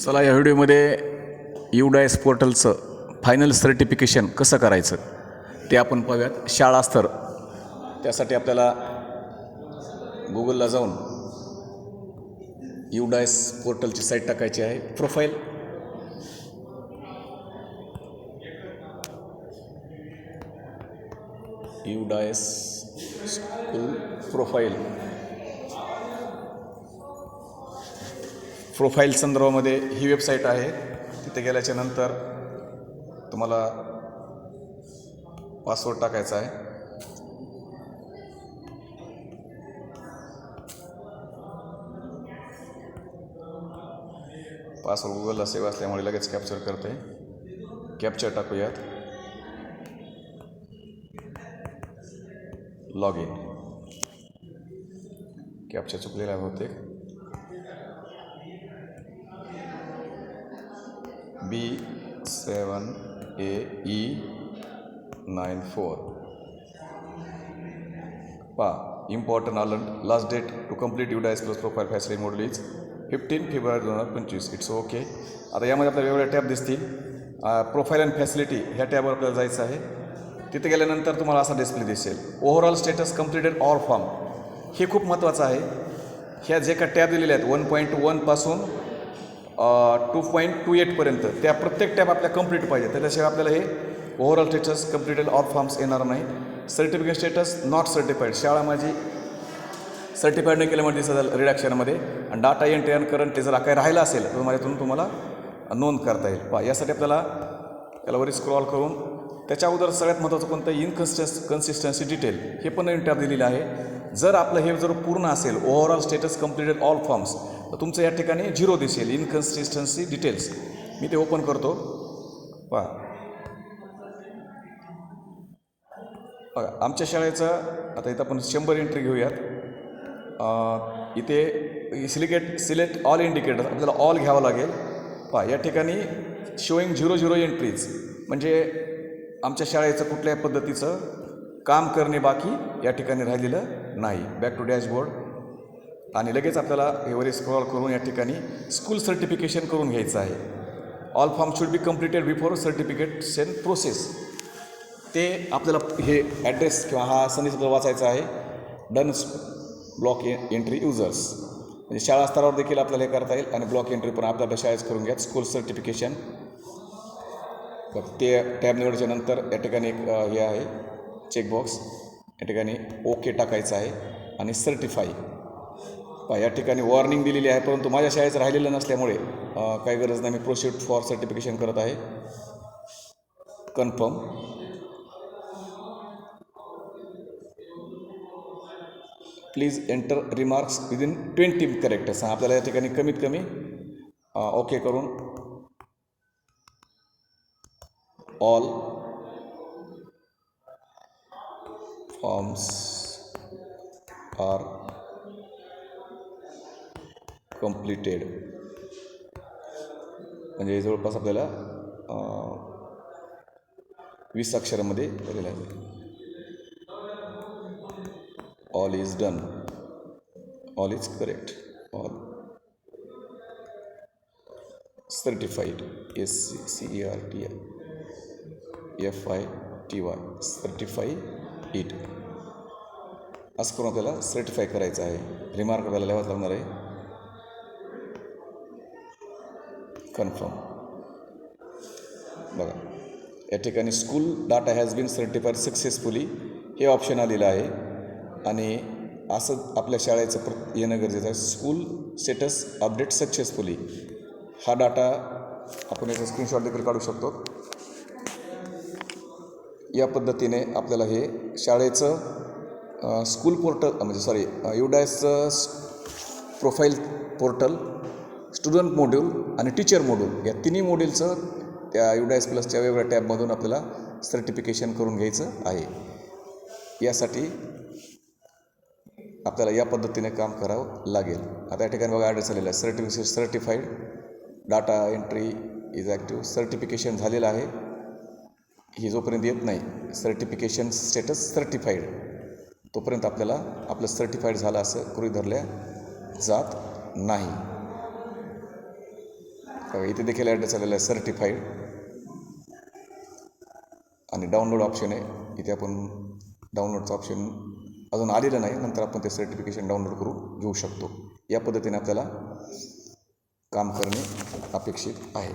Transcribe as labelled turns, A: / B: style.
A: चला या व्हिडिओमध्ये युडायस पोर्टलचं फायनल सर्टिफिकेशन कसं करायचं ते आपण पाहूयात. शाळास्तर त्यासाठी आपल्याला गुगलला जाऊन युडायस पोर्टलची साईट टाकायची आहे. Profile UDISE school profile profile संदर्भामध्ये ही वेबसाईट आहे. तिथे गेल्याच्यानंतर तुम्हाला पासवर्ड टाकायचा आहे. पासवर्ड गुगलला सेव्ह असल्यामुळे लगेच कॅप्चर करते. कॅप्चर टाकूयात. लॉग इन कॅप्चर चुकलेला बहुतेक. B seven A E nine four पा इम्पॉर्टंट आलं last date to complete U DISE plus profile facility model is fifteen February दोन हजार पंचवीस. इट्स ओके आता यामध्ये आपल्याला वेगवेगळ्या टॅब दिसतील. प्रोफाईल अँड फॅसिलिटी ह्या टॅबवर आपल्याला जायचं आहे. तिथे गेल्यानंतर तुम्हाला असा डिस्प्ले दिसेल. Overall status completed all form हे खूप महत्त्वाचं आहे. ह्या जे का टॅब दिलेल्या आहेत वन पॉईंट वनपासून टू पॉईंट टू एटपर्यंत त्या प्रत्येक टॅब आपल्या कंप्लीट पाहिजे. त्याच्याशिवाय आपल्याला हे overall status completed all forms येणार नाही. सर्टिफिकेट स्टेटस नॉट सर्टिफाईड शाळा माझी सर्टिफाईड नाही केल्यामुळे दिसत रिडॅक्शनमध्ये आणि डाटा एंट्री आणि करंट जर काही राहिला असेल तर माझ्यातून तुम्हाला नोंद करता येईल. पहा यासाठी आपल्याला त्याला वरी स्क्रॉल करून त्याच्या अगोदर सगळ्यात महत्त्वाचं कोणतं इनकन्सिस्टन्स कन्सिस्टन्सी डिटेल हे पण नवीन टॅब दिलेलं आहे. जर आपलं हे जर पूर्ण असेल overall status completed all forms तुमचं या ठिकाणी झिरो दिसेल इनकन्सिस्टन्सी डिटेल्स मी ते ओपन करतो. पहा. बघा आमच्या शाळेचं आता इथं आपण शंभर एंट्री घेऊयात. इथे सिलिकेट सिलेक्ट ऑल इंडिकेटर आपल्याला ऑल घ्यावं लागेल. पहा या ठिकाणी शोईंग झिरो झिरो एंट्रीज म्हणजे आमच्या शाळेचं कुठल्याही पद्धतीचं काम करणे बाकी या ठिकाणी राहिलेलं नाही. बॅक टू डॅशबोर्ड आणि लगेच आपल्याला हे वरी स्क्रॉल करून या ठिकाणी स्कूल सर्टिफिकेशन करून घ्यायचं आहे. All form should be completed before certificate Sen process ते आपल्याला हे ॲड्रेस किंवा हा संदेश वाचायचा आहे. डन ब्लॉक एंट्री युजर्स म्हणजे शाळा स्तरावर देखील आपल्याला हे करता येईल आणि ब्लॉक एंट्री पण आपल्याला आपल्या शाळेत करून घ्या. स्कूल सर्टिफिकेशन ते टॅब निवडायच्या नंतर या ठिकाणी एक हे आहे. चेकबॉक्स या ठिकाणी ओके टाकायचं आहे. आणि सर्टिफाई पहा या ठिकाणी वॉर्निंग दिलेली आहे परंतु माझ्या शाळेचं राहिलेलं नसल्यामुळे काही गरज नाही. मी प्रोसिड फॉर सर्टिफिकेशन करत आहे. Confirm please enter remarks within twenty characters आपल्याला या ठिकाणी कमीत कमी ओके करून ऑल फॉर्म्स आर कम्प्लिटेड म्हणजे जवळपास आपल्याला वीस अक्षरामध्ये दिलेलं आहे. Is done all is correct all certified S C C E R T I F I T Y certify it असं करून आपल्याला सर्टिफाय करायचं आहे. रिमार्क आपल्याला लिहावाच लागणार आहे. कन्फर्म बघा या ठिकाणी school data has been certified successfully हे ऑप्शन आलेलं आहे. आणि असं आपल्या शाळेचं प्र येणं गरजेचं आहे. स्कूल स्टेटस अपडेट सक्सेसफुली हा डाटा आपण याचा स्क्रीनशॉट देखील काढू शकतो. या पद्धतीने आपल्याला हे शाळेचं स्कूल पोर्टल म्हणजे सॉरी युडायसचं प्रोफाईल पोर्टल स्टुडंट मॉड्यूल आणि टीचर मॉड्यूल या तिन्ही मॉड्यूलचं त्या युडायस प्लसच्या वेगवेगळ्या टॅबमधून आपल्याला सर्टिफिकेशन करून घ्यायचं आहे. यासाठी आपल्याला या पद्धतीने काम करावं लागेल. आता या ठिकाणी बघा ॲड्रेस आलेला आहे. Certification certified data entry is active certification झालेलं आहे. ही जोपर्यंत येत नाही सर्टिफिकेशन स्टेटस सर्टिफाईड तोपर्यंत आपल्याला आपलं सर्टिफाईड झालं असं गृहीत धरल्या जात नाही. इथे देखील ॲड्रेस आलेला आहे सर्टिफाईड आणि डाउनलोड ऑप्शन आहे. इथे आपण डाउनलोडचं ऑप्शन अजून आलेलं नाही. नंतर आपण ते सर्टिफिकेशन डाउनलोड करू घेऊ शकतो. या पद्धतीने आपल्याला काम करणे अपेक्षित आहे.